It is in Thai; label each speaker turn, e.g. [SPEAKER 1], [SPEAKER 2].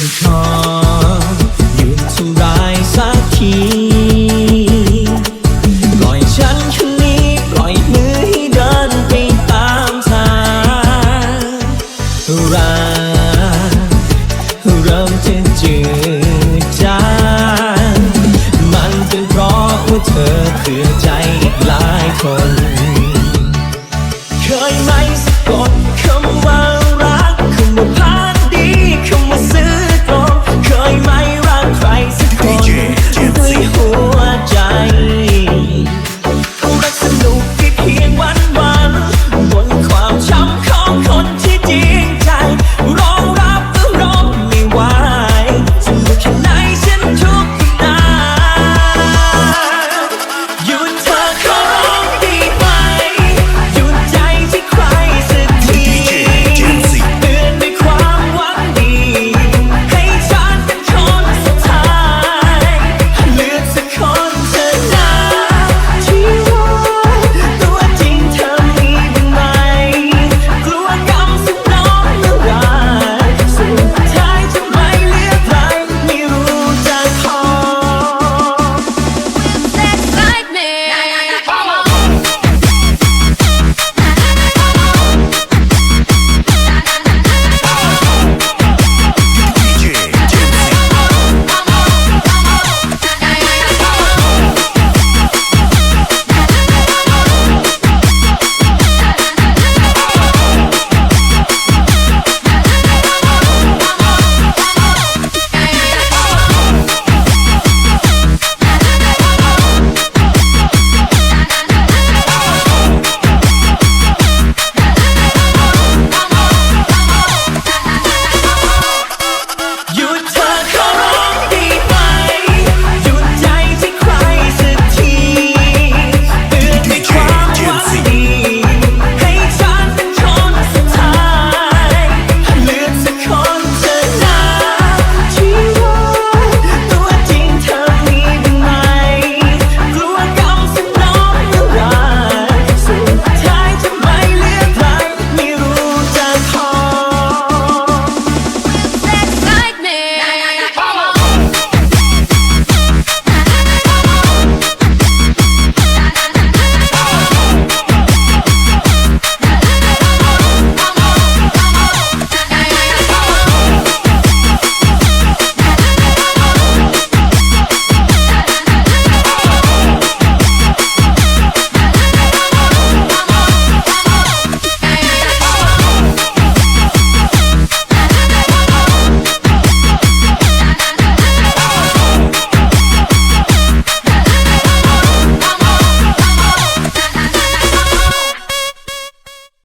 [SPEAKER 1] ขอหยุดทำร้ายสักทีปล่อยฉันคนนี้ปล่อยมือให้เดินไปตามทางรักเริ่มจะจืดจางมันเป็นเพราะว่าเธอเผื่อใจอีกหลายคน I'm looking